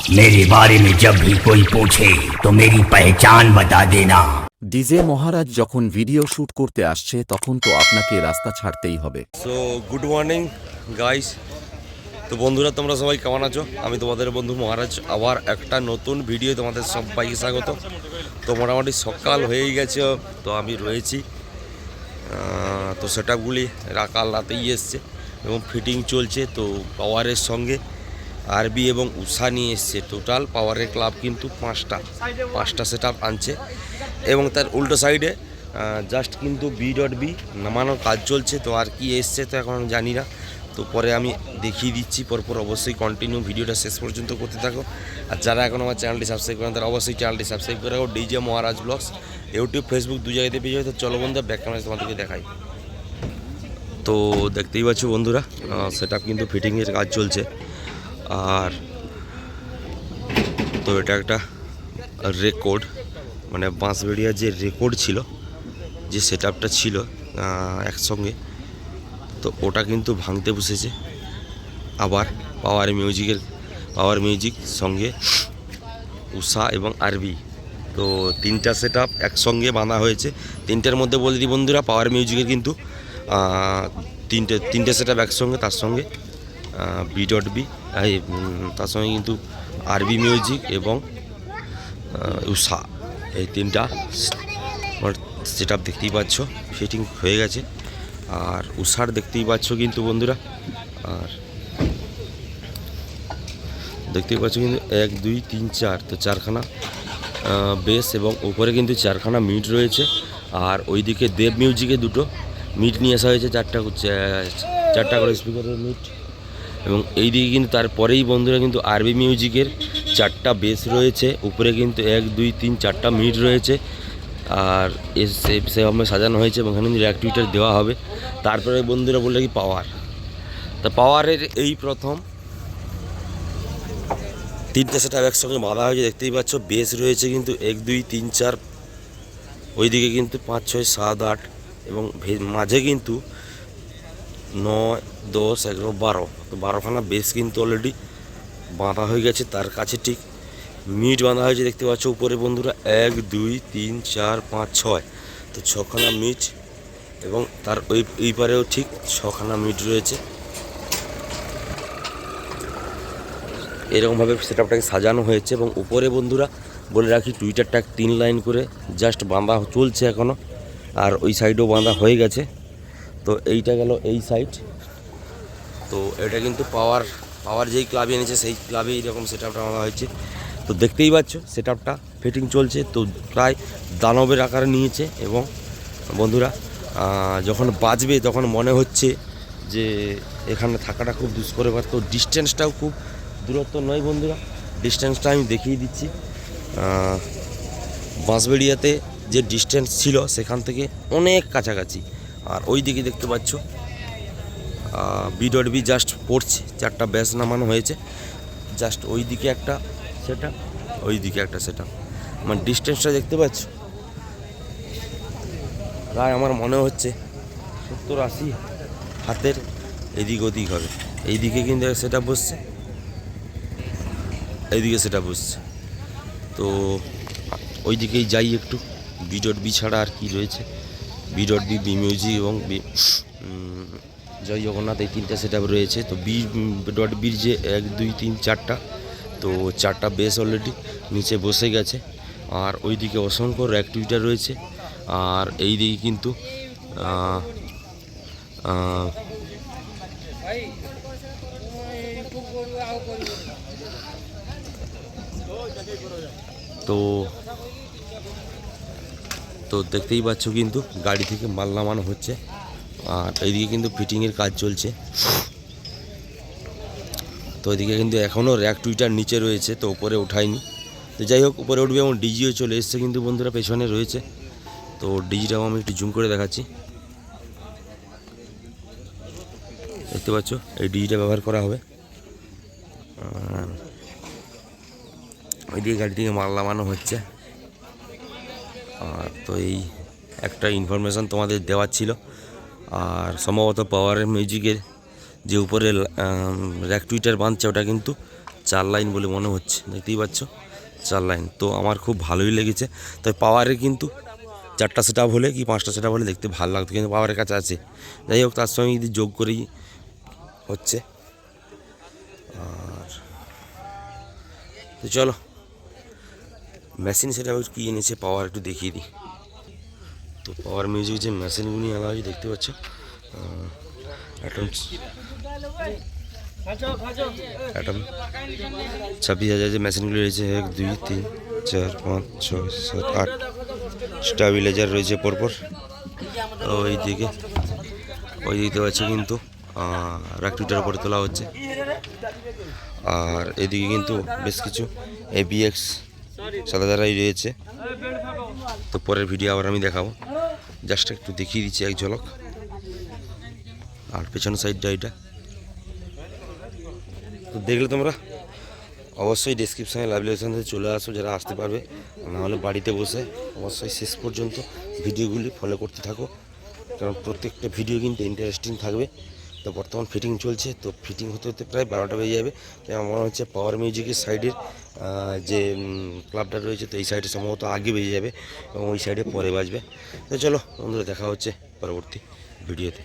मेरे बारे में जब भी कोई पूछे तो मेरी पहचान बता देना ডিজে মহারাজ যখন ভিডিও শুট করতে আসছে তখন তো আপনাকে রাস্তা ছাড়তেই হবে সো গুড মর্নিং গাইস তো বন্ধুরা তোমরা সবাই কেমন আছো আমি তোমাদের বন্ধু মহারাজ আবার একটা নতুন ভিডিও তোমাদের সবাইকে স্বাগত তো মোটামুটি সকাল হয়েই গেছে তো আমি রয়েছি আহ, তো সেটআপগুলি কাল রাতেই এসছে এবং ফিটিং চলছে তো পাওয়ারের সঙ্গে আরবি এবং উষা নিয়ে এসছে। টোটাল পাওয়ারের ক্লাব কিন্তু পাঁচটা। পাঁচটা সেট আনছে। এবং তার উল্টো সাইডে জাস্ট কিন্তু বি ডট বি নামানোর কাজ চলছে। তো আর কি এসছে তো এখন আমি জানি না। তো পরে আমি দেখিয়ে দিচ্ছি। পরপর অবশ্যই কন্টিনিউ ভিডিওটা শেষ পর্যন্ত করতে থাকো। আর যারা এখন আমার চ্যানেলটি সাবস্ক্রাইব করেন, তারা অবশ্যই চ্যানেলটি সাবস্ক্রাইব করে রাখো। DJ Maharaj blogs YouTube Facebook দু জায়গাতে পেয়ে যাবে। তো চলো বন্ধু ব্যাক ক্যামেরা তোমাদেরকে দেখাই। তো দেখতেই পাচ্ছ বন্ধুরা সেটা কিন্তু ফিটিংয়ের কাজ চলছে। আর তো এটা একটা রেকর্ড মানে বাঁশবেড়িয়া যে রেকর্ড ছিল, যে সেট আপটা ছিল একসঙ্গে, তো ওটা কিন্তু ভাঙতে বসেছে। আবার পাওয়ার মিউজিকের পাওয়ার মিউজিক সঙ্গে উষা এবং আরবি। তো তিনটা সেট আপ একসঙ্গে বাঁধা হয়েছে। তিনটার মধ্যে বলে দিই বন্ধুরা পাওয়ার মিউজিকের কিন্তু তিনটে তিনটে সেট আপ একসঙ্গে, তার সঙ্গে বি ডট বি তার সঙ্গে কিন্তু আরবি মিউজিক এবং উষা, এই তিনটা সেট আপ দেখতেই পাচ্ছ ফিটিং হয়ে গেছে। আর উষার দেখতেই পাচ্ছ কিন্তু বন্ধুরা, আর দেখতেই পাচ্ছ কিন্তু এক, দুই, তিন, চার, তো চারখানা বেস এবং উপরে কিন্তু চারখানা মিট রয়েছে। আর ওইদিকে দেব মিউজিকে দুটো মিট নিয়ে আসা হয়েছে, চারটা চারটা করে স্পিকারের মিট এবং এইদিকে কিন্তু তারপরেই বন্ধুরা কিন্তু আরবি মিউজিকের চারটা বেস রয়েছে। উপরে কিন্তু এক, দুই, তিন, চারটা মিট রয়েছে। আর সেভাবে সাজানো হয়েছে এবং এখানে কিন্তু অ্যাক্টিভিটার দেওয়া হবে। তারপরে বন্ধুরা বললে কি পাওয়ার তা পাওয়ারের এই প্রথম তিনটে সেটা একসঙ্গে বাঁধা হয়েছে, দেখতেই পাচ্ছ। বেস রয়েছে কিন্তু এক, দুই, তিন, চার। ওইদিকে কিন্তু পাঁচ, ছয়, সাত, আট এবং মাঝে কিন্তু নয়, দশ, এগারো, বারো। তো বারোখানা বেস কিন্তু অলরেডি বাঁধা হয়ে গেছে, তার কাছে ঠিক মিট বাঁধা হয়েছে, দেখতে পাচ্ছ উপরে বন্ধুরা, এক, দুই, তিন, চার, পাঁচ, ছয়। তো ছখানা মিট এবং তার ওই, এই পারেও ঠিক ছখানা মিট রয়েছে। এরকমভাবে সেট আপটাকে সাজানো হয়েছে এবং উপরে বন্ধুরা, বলে রাখি টুইটারটা তিন লাইন করে জাস্ট বাঁধা চলছে এখনও আর ওই সাইডেও বাঁধা হয়ে গেছে। তো এইটা গেল এই সাইড তো এটা কিন্তু পাওয়ার পাওয়ার যেই ক্লাবে এনেছে, সেই ক্লাবে এইরকম সেট আপটা বাঁধা হয়েছে। তো দেখতেই পাচ্ছ সেট আপটা ফিটিং চলছে। তো প্রায় দানবের আকারে নিয়েছে এবং বন্ধুরা যখন বাজবে, তখন মনে হচ্ছে যে এখানে থাকাটা খুব দুষ্কর ব্যাপার তো ডিস্টেন্সটাও খুব দূরত্ব নয় বন্ধুরা। ডিস্টেন্সটা আমি দেখিয়ে দিচ্ছি। বাঁশবেড়িয়াতে যে ডিস্টেন্স ছিল, সেখান থেকে অনেক কাছাকাছি। আর ওই দিকে দেখতে পাচ্ছ বি ডট বি জাস্ট পড়ছে, চারটা ব্যাস নামানো হয়েছে। জাস্ট ওই দিকে একটা সেটা ওই দিকে একটা সেটা মানে ডিস্টেন্সটা দেখতে পাচ্ছ? প্রায় আমার মনে হচ্ছে সত্তর আশি হাতের এদিক ওদিক হবে। এইদিকে কিন্তু সেটা বসছে, এইদিকে সেটা বসছে। তো ওই দিকেই যাই একটু বি ডট বি ছাড়া আর কি রয়েছে। B dot B B music এবং জয় জগন্নাথ এই তিনটা সেট রয়েছে। তো বি ডট বির যে এক, দুই, তিন, চারটা, তো চারটা বেস অলরেডি নিচে বসে গেছে। আর ওই দিকে অসংখ্য র্যাক টুইটার রয়েছে। আর এই দিকে কিন্তু তো তো দেখতেই পাচ্ছ কিন্তু গাড়ি থেকে মাল নামানো হচ্ছে। আর এইদিকে কিন্তু ফিটিংয়ের কাজ চলছে। তো এদিকে কিন্তু এখনও র্যাক টুইটার নিচে রয়েছে, তো উপরে ওঠায়নি তো যাই হোক, উপরে উঠবে এবং ডিজিও চলে এসছে কিন্তু বন্ধুরা, পেছনে রয়েছে। তো ডিজিটাও আমি একটু জুম করে দেখাচ্ছি। দেখতে পাচ্ছ, এই ডিজিটা ব্যবহার করা হবে। ওইদিকে গাড়ি থেকে মাল নামানো হচ্ছে। তো এই একটা ইনফরমেশান তোমাদের দেওয়ার ছিল। আর সম্ভবত পাওয়ারের মিউজিকের যে উপরে র্যাক টুইটার বাঁধছে, ওটা কিন্তু চার লাইন বলে মনে হচ্ছে। দেখতেই পাচ্ছ? চার লাইন তো আমার খুব ভালোই লেগেছে। তবে পাওয়ারে কিন্তু চারটা সেট হলে কি পাঁচটা সেট হলে দেখতে ভালো লাগতো, কিন্তু পাওয়ারের কাছে আছে। যাই হোক, তার সঙ্গে যদি যোগ করেই হচ্ছে। আর তো চলো। মেশিন সেটা কী এনেছে? পাওয়ার একটু দেখিয়ে দিই। তো পাওয়ার মিউজিক যে মেশিনগুলি হয়েছে দেখতে পাচ্ছ। ছাব্বিশ হাজার যে মেশিনগুলি রয়েছে, এক, দুই, তিন, চার, পাঁচ, ছয়, সাত, আট স্টাবিলাইজার রয়েছে পরপর। ওই দিকে ওই দিকে আছে কিন্তু রাকটুটার উপরে তোলা হচ্ছে। আর এদিকে কিন্তু বেশ কিছু এবিএক্স সাদা দ্বারাই রয়েছে। তো পরের ভিডিও আবার আমি দেখাবো। জাস্ট একটু দেখিয়ে দিচ্ছি এক ঝলক। আর পেছনের সাইডটা এটা। তো দেখলে তোমরা, অবশ্যই ডিসক্রিপশানে লাইভ চলে আসো, যারা আসতে পারবে। নাহলে বাড়িতে বসে অবশ্যই শেষ পর্যন্ত ভিডিওগুলি ফলো করতে থাকো। কারণ প্রত্যেকটা ভিডিও কিন্তু ইন্টারেস্টিং থাকবে। তো বর্তমান ফিটিং চলছে, তো ফিটিং হতে হতে প্রায় বারোটা বেজে যাবে। তো আমার মনে হচ্ছে পাওয়ার মিউজিকের সাইডের যে ক্লাবটা রয়েছে, তো এই সাইডে সম্ভবত আগে বেজে যাবে এবং ওই সাইডে পরে বাজবে। তো চলো বন্ধুরা দেখা হচ্ছে পরবর্তী ভিডিওতে।